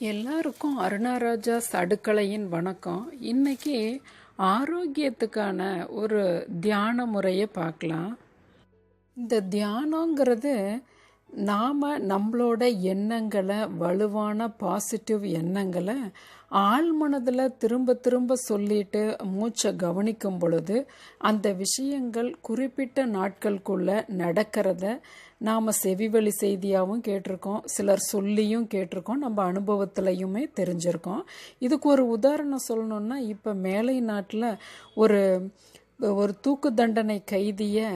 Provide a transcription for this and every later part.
எல்லாருக்கும் அருணாராஜாஸ் அடுக்கலையின் வணக்கம். இன்னைக்கு ஆரோக்கியத்துக்கான ஒரு தியான முறையை பார்க்கலாம். இந்த தியானங்கிறது நாம் நம்மளோட எண்ணங்களை வலுவான பாசிட்டிவ் எண்ணங்களை ஆழ்மனதில் திரும்ப திரும்ப சொல்லிட்டு மூச்சை கவனிக்கும் பொழுது அந்த விஷயங்கள் குறிப்பிட்ட நாட்களுக்குள்ளே நடக்கிறத நாம் செவிவழி செய்தியாகவும் கேட்டிருக்கோம் சிலர் சொல்லியும் கேட்டிருக்கோம் நம்ம அனுபவத்துலையுமே தெரிஞ்சிருக்கோம். இதுக்கு ஒரு உதாரணம் சொல்லணுன்னா இப்போ மேலை நாட்டில் ஒரு ஒரு தூக்கு தண்டனை கைதியை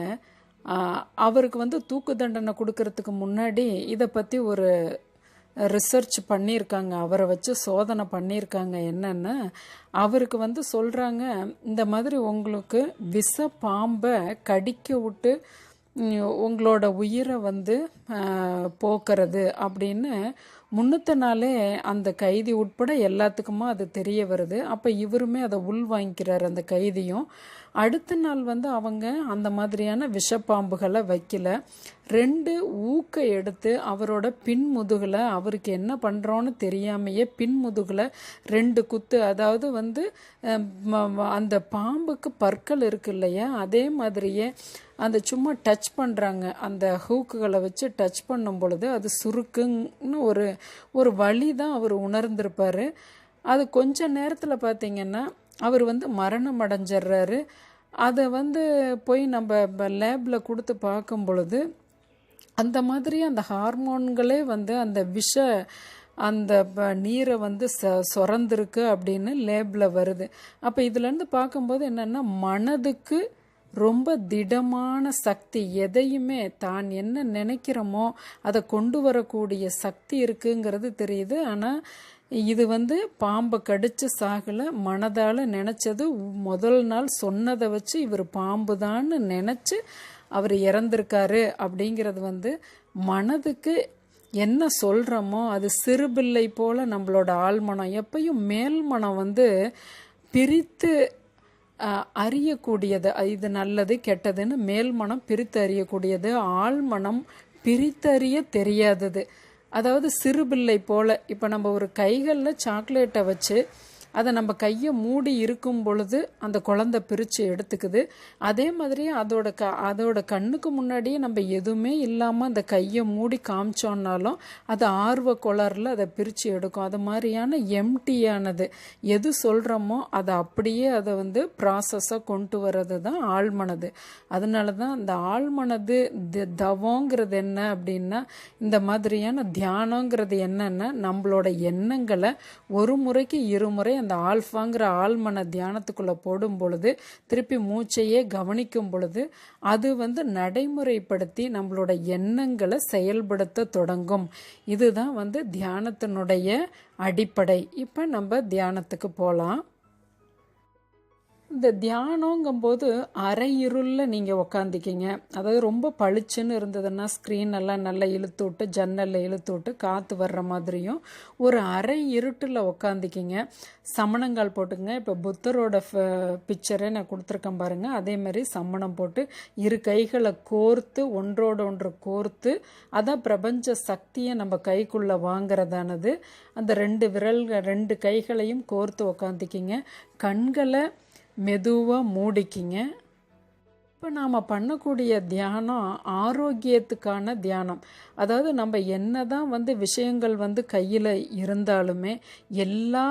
அவருக்கு வந்து தூக்கு தண்டனை கொடுக்கறதுக்கு முன்னாடி இதை பற்றி ஒரு ரிசர்ச் பண்ணியிருக்காங்க. அவரை வச்சு சோதனை பண்ணியிருக்காங்க என்னென்னா. அவருக்கு வந்து சொல்கிறாங்க இந்த மாதிரி உங்களுக்கு விஷ பாம்பை கடிக்க விட்டு உங்களோட உயிரை வந்து போக்குறது அப்படின்னு முன்னூற்ற நாளே அந்த கைதி உட்பட எல்லாத்துக்குமா அது தெரிய வருது. அப்போ இவருமே அதை உள் வாங்கிக்கிறார் அந்த கைதியும். அடுத்த நாள் வந்து அவங்க அந்த மாதிரியான விஷப்பாம்புகளை வைக்கல. ரெண்டு ஊக்க எடுத்து அவரோட பின்முதுகில் அவருக்கு என்ன பண்ணுறோன்னு தெரியாமையே பின்முதுகில் ரெண்டு குத்து அதாவது வந்து அந்த பாம்புக்கு பற்கள் இருக்கு இல்லையா? அதே மாதிரியே அந்த சும்மா டச் பண்ணுறாங்க அந்த ஹூக்குகளை வச்சு டச் பண்ணும் பொழுது அது சுருக்குன்னு ஒரு ஒரு வழி தான் அவர் உணர்ந்திருப்பார். அது கொஞ்ச நேரத்தில் பார்த்திங்கன்னா அவர் வந்து மரணம் அடைஞ்சிட்றாரு அதை வந்து போய் நம்ம லேபில் கொடுத்து பார்க்கும் பொழுது அந்த மாதிரி அந்த ஹார்மோன்களே வந்து அந்த விஷ அந்த நீரை வந்து ச சுரந்திருக்கு அப்படின்னு லேபில் வருது. அப்போ இதுலேருந்து பார்க்கும்போது என்னென்னா மனதுக்கு ரொம்ப திடமான சக்தி எதையுமே தான் என்ன நினைக்கிறோமோ அதை கொண்டு வரக்கூடிய சக்தி இருக்குங்கிறது தெரியுது. ஆனால் இது வந்து பாம்பை கடிச்சு சாகலை மனதால் நினச்சது முதல் நாள் சொன்னதை வச்சு இவர் பாம்பு தான்னு நினச்சி அவர் இறந்திருக்காரு அப்படிங்கிறது வந்து மனதுக்கு என்ன சொல்கிறோமோ அது சிறுபிள்ளை போல் நம்மளோட ஆழ்மனம். எப்பயும் மேல்மனம் வந்து பிரித்து அறியக்கூடியது. இது நல்லது கெட்டதுன்னு மேல் மனம் பிரித்து அறியக்கூடியது. ஆழ்மனம் பிரித்தறிய தெரியாதது. அதாவது சிறுபிள்ளை போல் இப்போ நம்ம ஒரு கைகளில் சாக்லேட்டை வச்சு அதை நம்ம கையை மூடி இருக்கும் பொழுது அந்த குழந்தை பிரித்து எடுத்துக்குது. அதே மாதிரி அதோட க அதோட கண்ணுக்கு முன்னாடியே நம்ம எதுவுமே இல்லாமல் அந்த கையை மூடி காமிச்சோன்னாலும் அது ஆர்வ குளரில் அதை பிரித்து எடுக்கும். அது மாதிரியான எம்டியானது எது சொல்கிறோமோ அதை அப்படியே அதை வந்து ப்ராசஸாக கொண்டு வர்றது தான் ஆழ்மனது. அதனால தான் இந்த ஆழ்மனது தவங்கிறது என்ன அப்படின்னா இந்த மாதிரியான தியானங்கிறது என்னென்னா நம்மளோட எண்ணங்களை ஒரு முறைக்கு இருமுறை அந்த ஆல்ஃபாங்கிற ஆழ்மன தியானத்துக்குள்ளே போடும் பொழுது திருப்பி மூச்சையே கவனிக்கும் பொழுது அது வந்து நடைமுறைப்படுத்தி நம்மளோட எண்ணங்களை செயல்படுத்த தொடங்கும். இதுதான் வந்து தியானத்தினுடைய அடிப்படை. இப்போ நம்ம தியானத்துக்கு போகலாம் இந்த தியானங்கும்போது அரை இருளில் நீங்கள் உக்காந்துக்கிங்க அதாவது ரொம்ப பளிச்சுன்னு இருந்ததுன்னா ஸ்க்ரீன் எல்லாம் நல்லா இழுத்து விட்டு ஜன்னலில் இழுத்து விட்டு காற்று வர்ற மாதிரியும் ஒரு அரை இருட்டில் உக்காந்துக்கிங்க சமணங்கால் போட்டுக்கங்க. இப்போ புத்தரோட பிக்சரை நான் கொடுத்துருக்கேன் பாருங்கள் அதே மாதிரி சமணம் போட்டு இரு கைகளை கோர்த்து ஒன்றோட ஒன்று கோர்த்து அதான் பிரபஞ்ச சக்தியை நம்ம கைக்குள்ளே வாங்குறதானது. அந்த ரெண்டு விரல்கள் ரெண்டு கைகளையும் கோர்த்து உக்காந்துக்கிங்க கண்களை மெதுவாக மூடிக்கிங்க. இப்போ நாம் பண்ணக்கூடிய தியானம் ஆரோக்கியத்துக்கான தியானம். அதாவது நம்ம என்ன தான் வந்து விஷயங்கள் வந்து கையில் இருந்தாலுமே எல்லா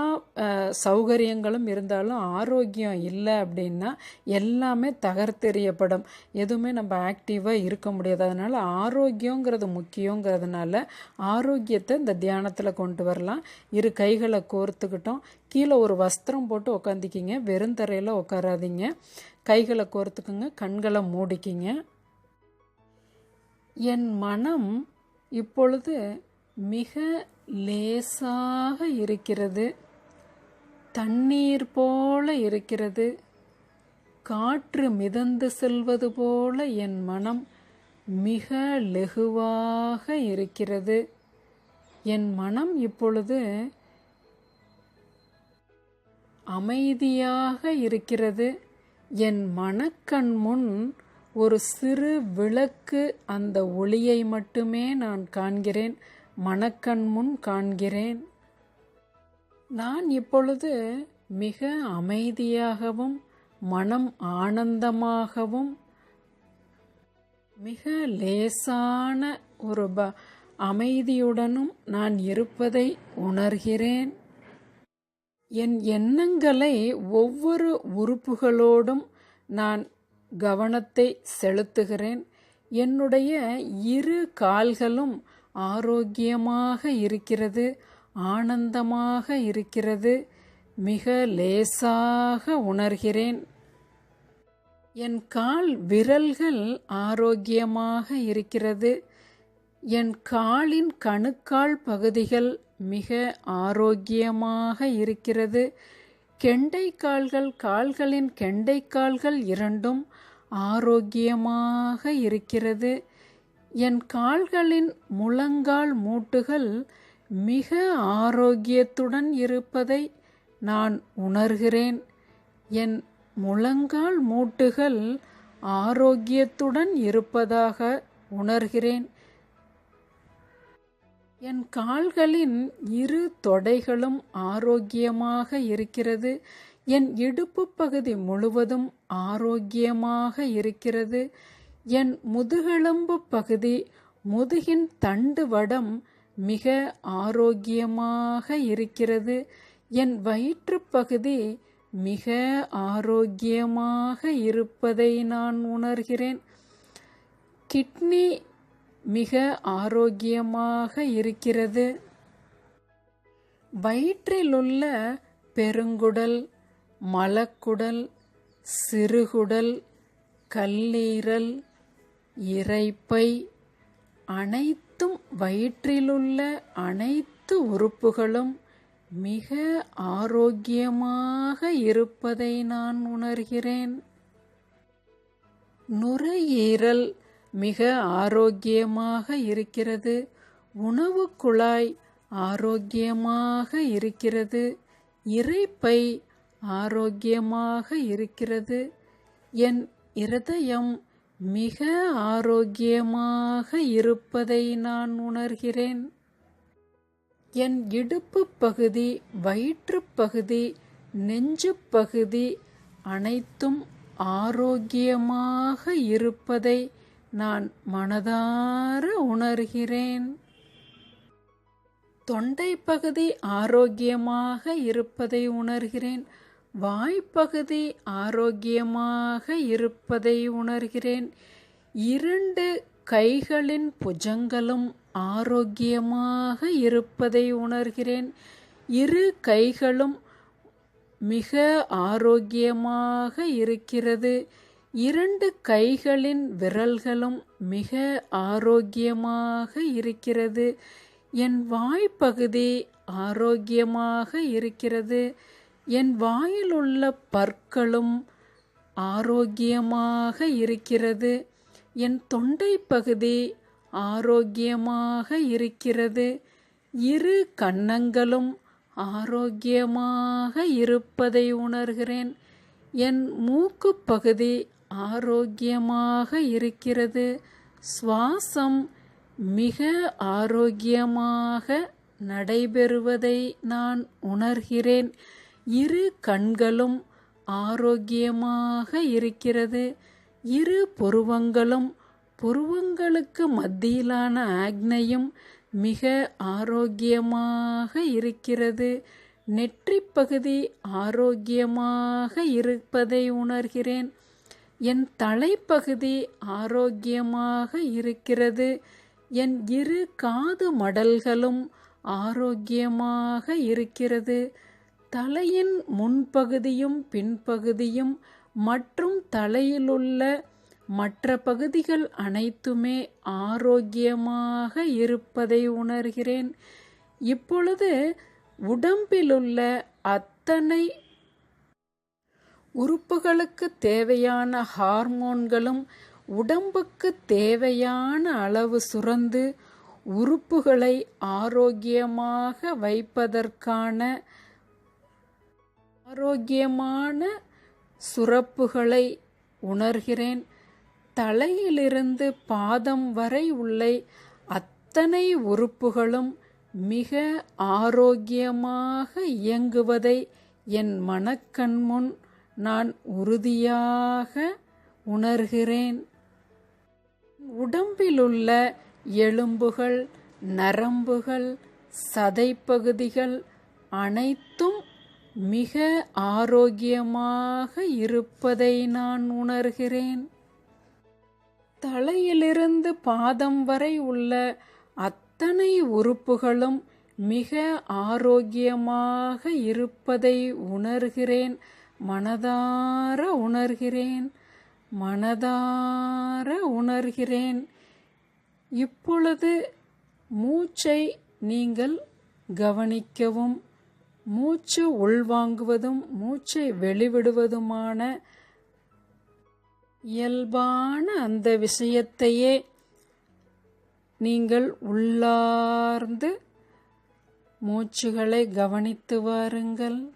சௌகரியங்களும் இருந்தாலும் ஆரோக்கியம் இல்லை அப்படின்னா எல்லாமே தகர்த்தெறியப்படும். எதுவுமே நம்ம ஆக்டிவாக இருக்க முடியாது. அதனால் ஆரோக்கியங்கிறது முக்கியங்கிறதுனால ஆரோக்கியத்தை இந்த தியானத்தில் கொண்டு வரலாம். இரு கைகளை கோர்த்துக்கிட்டோம். கீழே ஒரு வஸ்திரம் போட்டு உக்காந்திக்கிங்க. வெறுந்தரையில் உட்காராதீங்க கைகளை கோர்த்துக்குங்க. கண்களை மூடிக்கிங்க. என் மனம் இப்பொழுது மிக லேசாக இருக்கிறது. தண்ணீர் போல இருக்கிறது. காற்று மிதந்து செல்வது போல என் மனம் மிக லெகுவாக இருக்கிறது. என் மனம் இப்பொழுது அமைதியாக இருக்கிறது. என் மனக்கண் முன் ஒரு சிறு விளக்கு அந்த ஒளியை மட்டுமே நான் காண்கிறேன். மனக்கண் முன் காண்கிறேன். நான் இப்பொழுது மிக அமைதியாகவும் மனம் ஆனந்தமாகவும் மிக லேசான ஒரு ப அமைதியுடனும் நான் இருப்பதை உணர்கிறேன். என் எண்ணங்களை ஒவ்வொரு உறுப்புகளோடும் நான் கவனத்தை செலுத்துகிறேன். என்னுடைய இரு கால்களும் ஆரோக்கியமாக இருக்கிறது ஆனந்தமாக இருக்கிறது மிக லேசாக உணர்கிறேன். என் கால் விரல்கள் ஆரோக்கியமாக இருக்கிறது. என் காலின் கணுக்கால் பகுதிகள் மிக ஆரோக்கியமாக இருக்கிறது. கெண்டைக்கால்கள் கால்களின் கெண்டைக்கால்கள் இரண்டும் ஆரோக்கியமாக இருக்கிறது. என் கால்களின் முழங்கால் மூட்டுகள் மிக ஆரோக்கியத்துடன் இருப்பதை நான் உணர்கிறேன். என் முழங்கால் மூட்டுகள் ஆரோக்கியத்துடன் இருப்பதாக உணர்கிறேன். என் கால்களின் இரு தொடைகளும் ஆரோக்கியமாக இருக்கிறது. என் இடுப்பு பகுதி முழுவதும் ஆரோக்கியமாக இருக்கிறது. என் முதுகெலும்பு பகுதி முதுகின் தண்டு வடம் மிக ஆரோக்கியமாக இருக்கிறது. என் வயிற்றுப்பகுதி மிக ஆரோக்கியமாக இருப்பதை நான் உணர்கிறேன். கிட்னி மிக ஆரோக்கியமாக இருக்கிறது. வயிற்றிலுள்ள பெருங்குடல் மலக்குடல் சிறுகுடல் கல்லீரல் இரைப்பை அனைத்தும் வயிற்றிலுள்ள அனைத்து உறுப்புகளும் மிக ஆரோக்கியமாக இருப்பதை நான் உணர்கிறேன். நுரையீரல் மிக ஆரோக்கியமாக இருக்கிறது. உணவு குழாய் ஆரோக்கியமாக இருக்கிறது. இறைப்பை ஆரோக்கியமாக இருக்கிறது. என் இருதயம் மிக ஆரோக்கியமாக இருப்பதை நான் உணர்கிறேன். என் இடுப்பு பகுதி வயிற்றுப்பகுதி நெஞ்சு பகுதி அனைத்தும் ஆரோக்கியமாக இருப்பதை நான் மனதார உணர்கிறேன். தொண்டை பகுதி ஆரோக்கியமாக இருப்பதை உணர்கிறேன். வாய்ப்பகுதி ஆரோக்கியமாக இருப்பதை உணர்கிறேன். இரண்டு கைகளின் புஜங்களும் ஆரோக்கியமாக இருப்பதை உணர்கிறேன். இரு கைகளும் மிக ஆரோக்கியமாக இருக்கிறது. இரண்டு கைகளின் விரல்களும் மிக ஆரோக்கியமாக இருக்கிறது. என் வாய்ப்பகுதி ஆரோக்கியமாக இருக்கிறது. என் வாயில் உள்ள பற்களும் ஆரோக்கியமாக இருக்கிறது. என் தொண்டை பகுதி ஆரோக்கியமாக இருக்கிறது. இரு கன்னங்களும் ஆரோக்கியமாக இருப்பதை உணர்கிறேன். என் மூக்கு பகுதி ஆரோக்கியமாக இருக்கிறது. சுவாசம் மிக ஆரோக்கியமாக நடைபெறுவதை நான் உணர்கிறேன். இரு கண்களும் ஆரோக்கியமாக இருக்கிறது. இரு புருவங்களும் புருவங்களுக்கு மத்தியிலான ஆக்னையும் மிக ஆரோக்கியமாக இருக்கிறது. நெற்றிப்பகுதி ஆரோக்கியமாக இருப்பதை உணர்கிறேன். என் தலைப்பகுதி ஆரோக்கியமாக இருக்கிறது. என் இரு காது மடல்களும் ஆரோக்கியமாக இருக்கிறது. தலையின் முன்பகுதியும் பின்பகுதியும் மற்றும் தலையிலுள்ள மற்ற பகுதிகள் அனைத்துமே ஆரோக்கியமாக இருப்பதை உணர்கிறேன். இப்பொழுது உடம்பிலுள்ள அத்தனை உறுப்புகளுக்கு தேவையான ஹார்மோன்களும் உடம்புக்கு தேவையான அளவு சுரந்து உறுப்புகளை ஆரோக்கியமாக வைப்பதற்கான ஆரோக்கியமான சுரப்புகளை உணர்கிறேன். தலையிலிருந்து பாதம் வரை உள்ள அத்தனை உறுப்புகளும் மிக ஆரோக்கியமாக இயங்குவதை என் மனக்கண்முன் நான் உறுதியாக உணர்கிறேன். உடம்பிலுள்ள எலும்புகள் நரம்புகள் சதைப்பகுதிகள் அனைத்தும் மிக ஆரோக்கியமாக இருப்பதை நான் உணர்கிறேன். தலையிலிருந்து பாதம் வரை உள்ள அத்தனை உறுப்புகளும் மிக ஆரோக்கியமாக இருப்பதை உணர்கிறேன். மனதார உணர்கிறேன் மனதார உணர்கிறேன். இப்பொழுது மூச்சை நீங்கள் கவனிக்கவும் மூச்சு உள்வாங்குவதும் மூச்சை வெளிவிடுவதுமான இயல்பான அந்த விஷயத்தையே நீங்கள் உள்ளார்ந்து மூச்சுகளை கவனித்து வாருங்கள்.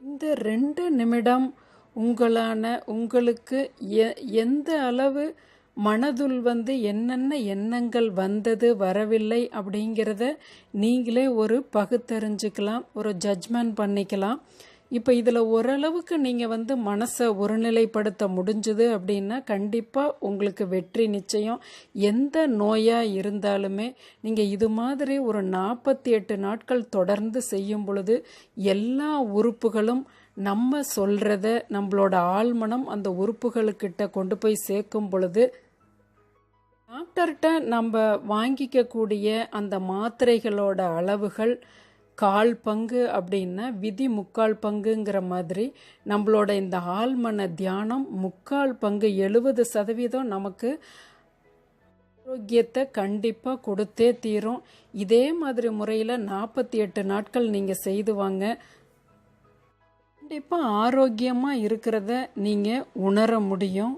இந்த ரெண்டு நிமிடம் உங்களான உங்களுக்கு எ எந்த அளவு மனதுள் வந்து என்னென்ன எண்ணங்கள் வந்தது வரவில்லை அப்படிங்கிறத நீங்களே ஒரு பகுத்தறிஞ்சுக்கலாம் ஒரு ஜட்ஜ்மெண்ட் பண்ணிக்கலாம். இப்போ இதில் ஓரளவுக்கு நீங்கள் வந்து மனசை ஒருநிலைப்படுத்த முடிஞ்சுது அப்படின்னா கண்டிப்பாக உங்களுக்கு வெற்றி நிச்சயம். எந்த நோயாக இருந்தாலுமே நீங்கள் இது மாதிரி ஒரு நாற்பத்தி எட்டு நாட்கள் தொடர்ந்து செய்யும் பொழுது எல்லா உறுப்புகளும் நம்ம சொல்கிறத நம்மளோட ஆழ்மனம் அந்த உறுப்புகளுக்கிட்ட கொண்டு போய் சேர்க்கும் பொழுது டாக்டர்கிட்ட நம்ம வாங்கிக்கக்கூடிய அந்த மாத்திரைகளோட அளவுகள் கால் பங்கு அப்படின்னா விதி முக்கால் பங்குங்கிற மாதிரி நம்மளோட இந்த ஆழ்மன தியானம் முக்கால் பங்கு எழுபது சதவீதம் நமக்கு ஆரோக்கியத்தை கண்டிப்பாக கொடுத்தே தீரும். இதே மாதிரி முறையில் நாற்பத்தி எட்டு நாட்கள் நீங்கள் செய்து வாங்க. கண்டிப்பாக ஆரோக்கியமாக இருக்கிறத நீங்கள் உணர முடியும்.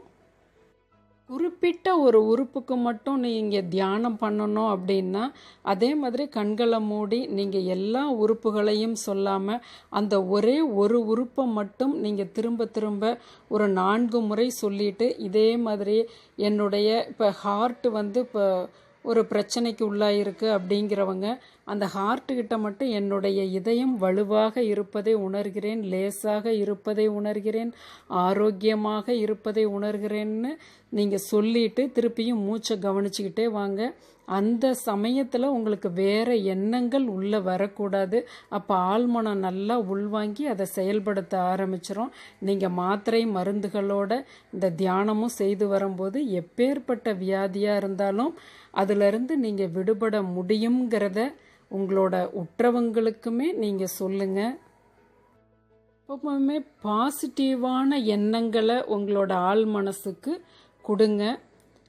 குறிப்பிட்ட ஒரு உறுப்புக்கு மட்டும் நீங்கள் தியானம் பண்ணணும் அப்படின்னா அதே மாதிரி கண்களை மூடி நீங்கள் எல்லா உறுப்புகளையும் சொல்லாமல் அந்த ஒரே ஒரு உறுப்பை மட்டும் நீங்கள் திரும்ப திரும்ப ஒரு நான்கு முறை சொல்லிட்டு இதே மாதிரி என்னுடைய இப்போ ஹார்ட் வந்து இப்போ ஒரு பிரச்சனைக்கு உள்ளாயிருக்கு அப்படிங்கிறவங்க அந்த ஹார்ட்டுக்கிட்ட மட்டும் என்னுடைய இதயம் வலுவாக இருப்பதை உணர்கிறேன் லேசாக இருப்பதை உணர்கிறேன் ஆரோக்கியமாக இருப்பதை உணர்கிறேன்னு நீங்கள் சொல்லிட்டு திருப்பியும் மூச்சை கவனிச்சுக்கிட்டே வாங்க. அந்த சமயத்தில் உங்களுக்கு வேறு எண்ணங்கள் உள்ளே வரக்கூடாது. அப்போ ஆழ்மனம் நல்லா உள்வாங்கி அதை செயல்படுத்த ஆரம்பிச்சிடும் நீங்கள் மாத்திரை மருந்துகளோட இந்த தியானமும் செய்து வரும்போது எப்பேற்பட்ட வியாதியாக இருந்தாலும் அதிலிருந்து நீங்கள் விடுபட முடியுங்கிறத உங்களோட உற்றவங்களுக்குமே நீங்கள் சொல்லுங்கள் எப்பவுமே பாசிட்டிவான எண்ணங்களை உங்களோட ஆள் மனசுக்கு கொடுங்க.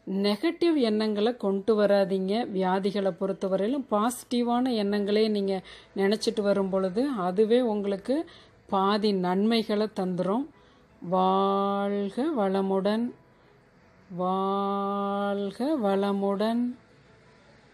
நெகட்டிவ் எண்ணங்களை கொண்டு வராதிங்க. வியாதிகளை பொறுத்தவரையிலும் பாசிட்டிவான எண்ணங்களே நீங்கள் நினச்சிட்டு வரும் பொழுது அதுவே உங்களுக்கு பாதி நன்மைகளை தந்துடும் வாழ்க வளமுடன். வாழ்க வளமுடன்.